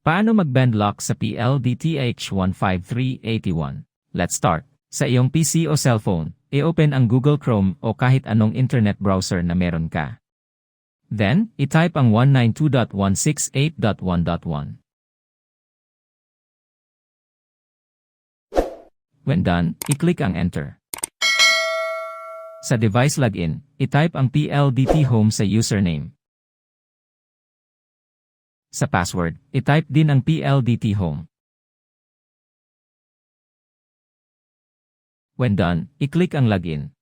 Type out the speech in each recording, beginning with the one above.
Paano mag-band lock sa PLDTH15381? Let's start. Sa iyong PC o cellphone, i-open ang Google Chrome o kahit anong internet browser na meron ka. Then, i-type ang 192.168.1.1. When done, i-click ang Enter. Sa device login, i-type ang PLDT Home sa username. Sa password, i-type din ang PLDT Home. When done, i-click ang login.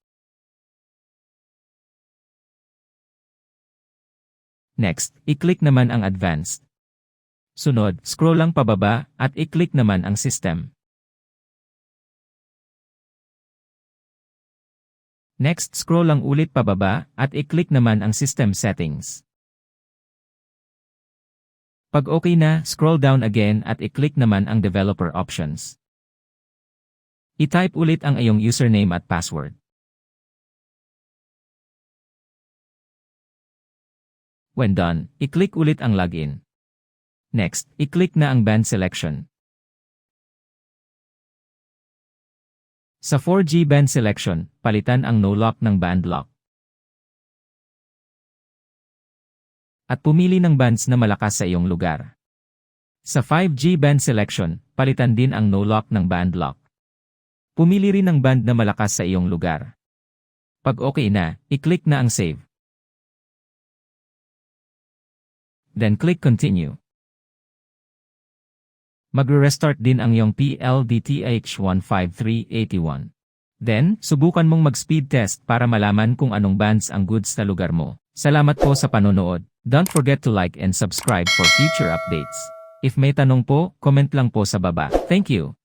Next, i-click naman ang advanced. Sunod, scroll lang pababa at i-click naman ang system. Next, scroll lang ulit pababa at i-click naman ang system settings. Pag okay na, scroll down again at i-click naman ang developer options. I-type ulit ang iyong username at password. When done, i-click ulit ang login. Next, i-click na ang band selection. Sa 4G band selection, palitan ang no lock ng band lock. At pumili ng bands na malakas sa iyong lugar. Sa 5G band selection, palitan din ang no lock ng band lock. Pumili rin ng band na malakas sa iyong lugar. Pag okay na, i-click na ang save. Then click continue. Magre-restart din ang iyong PLDTH15381. Then, subukan mong mag-speed test para malaman kung anong bands ang goods sa lugar mo. Salamat po sa panonood. Don't forget to like and subscribe for future updates. If may tanong po, comment lang po sa baba. Thank you.